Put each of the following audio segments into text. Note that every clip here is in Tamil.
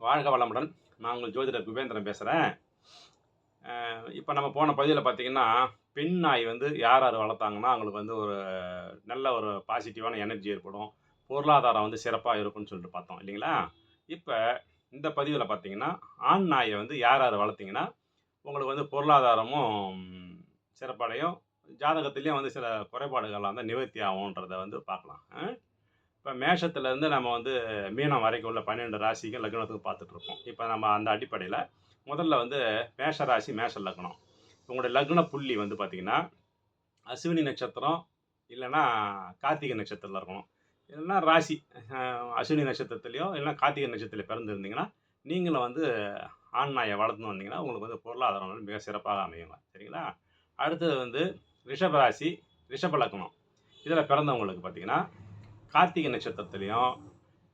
வாழ்க வளமுடன். நான் உங்கள் ஜோதிடர் குபேந்திரன் பேசுகிறேன் இப்போ நம்ம போன பகுதியில் பார்த்தீங்கன்னா பெண் நாய் வந்து யார் யார் வளர்த்தாங்கன்னா அவங்களுக்கு வந்து ஒரு நல்ல ஒரு பாசிட்டிவான எனர்ஜி ஏற்படும். பொருளாதாரம் வந்து சிறப்பாக இருக்கும்னு சொல்லிட்டு பார்த்தோம் இல்லைங்களா? இப்போ இந்த பதிவில் பார்த்தீங்கன்னா ஆண் நாயை வந்து யார் யார் வளர்த்தீங்கன்னா உங்களுக்கு வந்து பொருளாதாரமும் சிறப்படையும் ஜாதகத்துலேயும் வந்து சில குறைபாடுகள்லாம் வந்து நிவர்த்தி ஆகுன்றதை வந்து பார்க்கலாம். இப்போ மேஷத்துலேருந்து நம்ம வந்து மீனம் வரைக்கும் உள்ள பன்னெண்டு ராசிக்கு லக்னத்துக்கு பார்த்துட்ருக்கோம். இப்போ நம்ம அந்த அடிப்படையில் முதல்ல வந்து மேஷ ராசி மேஷ லக்னம். உங்களுடைய லக்ன புள்ளி வந்து பார்த்திங்கன்னா அஸ்வினி நட்சத்திரம் இல்லைன்னா கார்த்திகை நட்சத்திரத்தில் இருக்கணும். இல்லைன்னா ராசி அஸ்வினி நட்சத்திரத்துலையோ இல்லைன்னா கார்த்திகை நட்சத்திரத்தில் பிறந்திருந்தீங்கன்னா நீங்களும் வந்து ஆண் நாயை வளர்த்துன்னு வந்தீங்கன்னா உங்களுக்கு வந்து பொருளாதாரம் வந்து மிக சிறப்பாக அமையுங்க சரிங்களா? அடுத்தது வந்து ரிஷபராசி ரிஷப லக்னம். இதில் பிறந்தவங்களுக்கு பார்த்தீங்கன்னா கார்த்திகை நட்சத்திரத்துலேயும்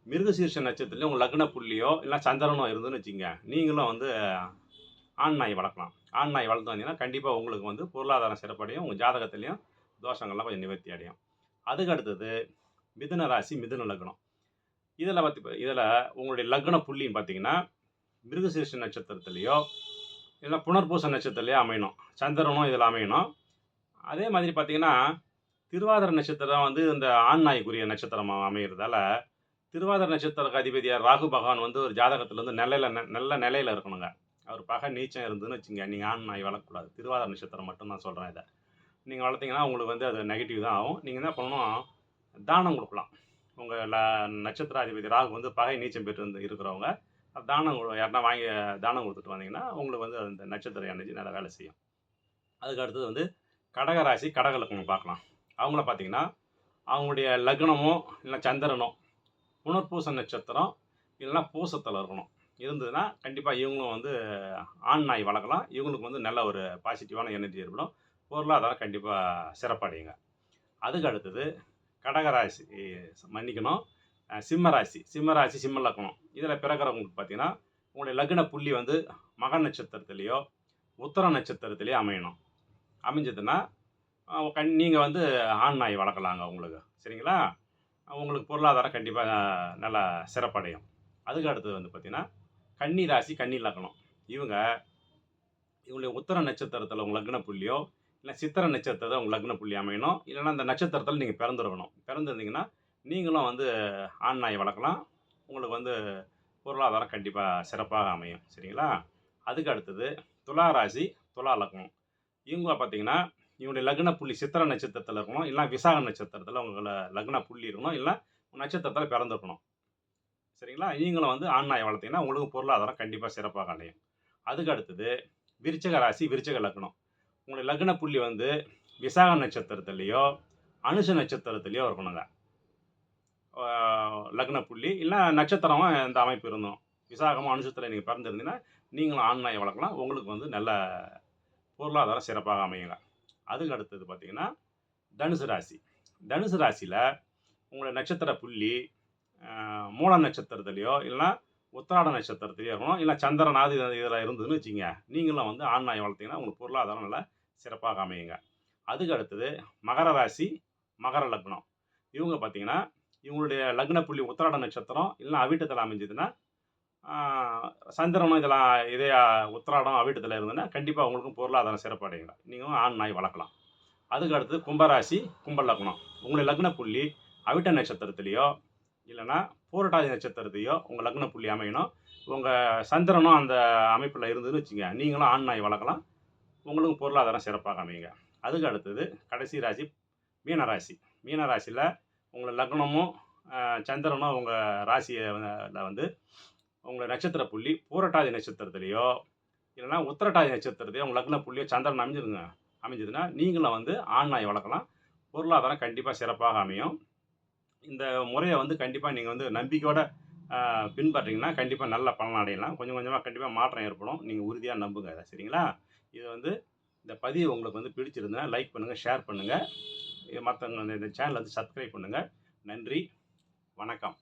மிருகசீர்ஷ நட்சத்திரத்துலையும் உங்கள் லக்ன புள்ளியோ இல்லை சந்திரனோ இருந்துன்னு வச்சுங்க நீங்களும் வந்து ஆண் நாய் வளர்க்கலாம். ஆண் நாய் வளர்த்து வந்தீங்கன்னா கண்டிப்பாக உங்களுக்கு வந்து பொருளாதாரம் சிறப்படையும் உங்கள் ஜாதகத்துலேயும் தோஷங்கள்லாம் கொஞ்சம் நிவர்த்தி அடையும். அதுக்கு அடுத்தது மிதுன ராசி மிதுன லக்னம். இதில் பார்த்து இதில் உங்களுடைய லக்ன புள்ளின்னு பார்த்தீங்கன்னா மிருகசீர்ஷ நட்சத்திரத்துலேயோ இல்லை புனர்பூச நட்சத்திரத்துலையோ அமையணும். சந்திரனும் இதில் அமையணும். அதே மாதிரி பார்த்தீங்கன்னா திருவாதிர நட்சத்திரம் வந்து இந்த ஆண் நாய்க்குரிய நட்சத்திரமாக அமைகிறதால திருவாதிர நட்சத்திரக்கு அதிபதியார் ராகு பகவான் வந்து ஒரு ஜாதகத்தில் வந்து நிலையில நல்ல நிலையில இருக்கணுங்க. அவர் பகை நீச்சம் இருந்துன்னு வச்சுங்க நீங்கள் ஆண் நாய் வளர்க்கக்கூடாது. திருவாதிர நட்சத்திரம் மட்டும் நான் சொல்கிறேன் இதை. நீங்கள் வளர்த்தீங்கன்னா உங்களுக்கு வந்து அது நெகட்டிவ் தான் ஆகும். நீங்கள் என்ன பண்ணணும்? தானம் கொடுக்கலாம். உங்கள் ல நட்சத்திராதிபதி ராகு வந்து பகை நீச்சம் பெற்று இருந்து இருக்கிறவங்க தானம் யாருன்னா வாங்கி தானம் கொடுத்துட்டு வந்தீங்கன்னா உங்களுக்கு வந்து அந்த நட்சத்திர எனர்ஜி நல்லா வேலை செய்யும். அதுக்கு அடுத்தது வந்து கடகராசி கடகலக்கணம் பார்க்கலாம். அவங்கள பார்த்தீங்கன்னா அவங்களுடைய லக்னமோ இல்லை சந்திரனோ புனர்பூச நட்சத்திரம் இல்லைன்னா பூசத்தில் இருக்கணும். இருந்ததுன்னா கண்டிப்பாக இவங்களும் வந்து ஆண் நாய் வளர்க்கலாம். இவங்களுக்கு வந்து நல்ல ஒரு பாசிட்டிவான எனர்ஜி ஏற்படும். பொருளாதாரம் கண்டிப்பாக சிறப்படையுங்க. அதுக்கு அடுத்தது கடகராசி மன்னிக்கணும். சிம்மராசி சிம்மராசி சிம்ம லக்னம். இதில் பிறக்கிறவங்களுக்கு பார்த்தீங்கன்னா உங்களுடைய லக்ன புள்ளி வந்து மக நட்சத்திரத்துலேயோ உத்தர நட்சத்திரத்துலேயோ அமையணும். அமைஞ்சதுன்னா கண் நீங்கள் வந்து ஆண் நாய் வளர்க்கலாங்க உங்களுக்கு. சரிங்களா? உங்களுக்கு பொருளாதாரம் கண்டிப்பாக நல்லா சிறப்படையும். அதுக்கு அடுத்தது வந்து பார்த்திங்கன்னா கன்னி ராசி கன்னி லக்னம். இவங்க இவங்களுடைய உத்தர நட்சத்திரத்தில் உங்கள் லக்ன புள்ளியோ இல்லை சித்திர நட்சத்திரத்தை உங்கள் லக்ன புள்ளி அமையணும். இல்லைன்னா அந்த நட்சத்திரத்தில் நீங்கள் பிறந்துருக்கணும். பிறந்திருந்தீங்கன்னா நீங்களும் வந்து ஆண் நாய் வளர்க்கலாம். உங்களுக்கு வந்து பொருளாதாரம் கண்டிப்பாக சிறப்பாக அமையும். சரிங்களா? அதுக்கு அடுத்தது துலா ராசி துலா லக்னம். இவங்க பார்த்தீங்கன்னா இவங்களுடைய லக்ன புள்ளி சித்திர நட்சத்திரத்தில் இருக்கணும் இல்லை விசாக நட்சத்திரத்தில் உங்களை லக்ன புள்ளி இருக்கணும் இல்லை நட்சத்திரத்தில் பிறந்திருக்கணும். சரிங்களா? நீங்களும் வந்து ஆண் நாயை வளர்த்தீங்கன்னா உங்களுக்கு பொருளாதாரம் கண்டிப்பாக சிறப்பாக அடையும் அதுக்கு அடுத்தது விருச்சக ராசி விருச்சக லக்னம். உங்களுடைய லக்ன புள்ளி வந்து விசாக நட்சத்திரத்துலேயோ அனுஷ நட்சத்திரத்துலேயோ இருக்கணுங்க. லக்ன புள்ளி இல்லை நட்சத்திரமும் இந்த அமைப்பு இருந்தோம். விசாகமும் அனுஷத்தில் நீங்கள் பிறந்திருந்தீங்கன்னா நீங்களும் ஆண் நாயை வளர்க்கலாம். உங்களுக்கு வந்து நல்ல பொருளாதாரம் சிறப்பாக அமையுங்க. அதுக்கு அடுத்தது பார்த்தீங்கன்னா தனுசு ராசி. தனுசு ராசியில் உங்களோட நட்சத்திர புள்ளி மூல நட்சத்திரத்துலையோ இல்லைன்னா உத்திராட நட்சத்திரத்துலையோ இருக்கணும். இல்லை சந்திரனாது இதில் இருந்ததுன்னு வச்சுங்க நீங்களும் வந்து ஆண் நாய் வளர்த்தீங்கன்னா உங்களுக்கு பொருளாதாரம் நல்லா சிறப்பாக அமையுங்க. அதுக்கு அடுத்தது மகர ராசி மகர லக்னம். இவங்க பார்த்தீங்கன்னா இவங்களுடைய லக்ன புள்ளி உத்திராட நட்சத்திரம் இல்லைன்னா அவிட்டத்தில் அமைஞ்சதுன்னா சந்திரனும் இதெல்லாம் இதே உத்திராடம் அவிட்டத்தில் இருந்ததுன்னா கண்டிப்பாக உங்களுக்கும் பொருளாதாரம் சிறப்படையுங்க. நீங்களும் ஆண் நாய் வளர்க்கலாம். அதுக்கு அடுத்தது கும்பராசி கும்ப லக்னம். உங்களுடைய லக்ன புள்ளி அவிட்ட நட்சத்திரத்துலேயோ இல்லைன்னா பூரட்டாதி நட்சத்திரத்தையோ உங்கள் லக்ன புள்ளி அமையணும். உங்கள் சந்திரனும் அந்த அமைப்பில் இருந்ததுன்னு வச்சுங்க நீங்களும் ஆண் நாய் வளர்க்கலாம். உங்களுக்கும் பொருளாதாரம் சிறப்பாக அமையுங்க. அதுக்கு அடுத்தது கடைசி ராசி மீனராசி மீனராசியில் உங்களை லக்னமும் சந்திரனும் உங்கள் ராசியில் வந்து உங்களை நட்சத்திர புள்ளி பூரட்டாதி நட்சத்திரத்துலேயோ இல்லைன்னா உத்தரட்டாதி நட்சத்திரத்தையோ உங்கள் லக்ன புள்ளியோ சந்திரன் அமைஞ்சிருங்க அமைஞ்சதுன்னா நீங்களும் வந்து ஆண் நாய் வளர்க்கலாம். பொருளாதாரம் கண்டிப்பாக சிறப்பாக அமையும். இந்த முறையை வந்து கண்டிப்பாக நீங்கள் வந்து நம்பிக்கையோட பின்பற்றிங்கன்னா கண்டிப்பாக நல்ல பலன் அடையலாம். கொஞ்சம் கொஞ்சமாக கண்டிப்பாக மாற்றம் ஏற்படும். நீங்கள் உறுதியாக நம்புங்க அதை சரிங்களா? இது வந்து இந்த பதிவு உங்களுக்கு வந்து பிடிச்சிருந்தா லைக் பண்ணுங்கள் ஷேர் பண்ணுங்கள் மற்றவங்க இந்த சேனலை வந்து சப்ஸ்கிரைப் பண்ணுங்கள் நன்றி வணக்கம்.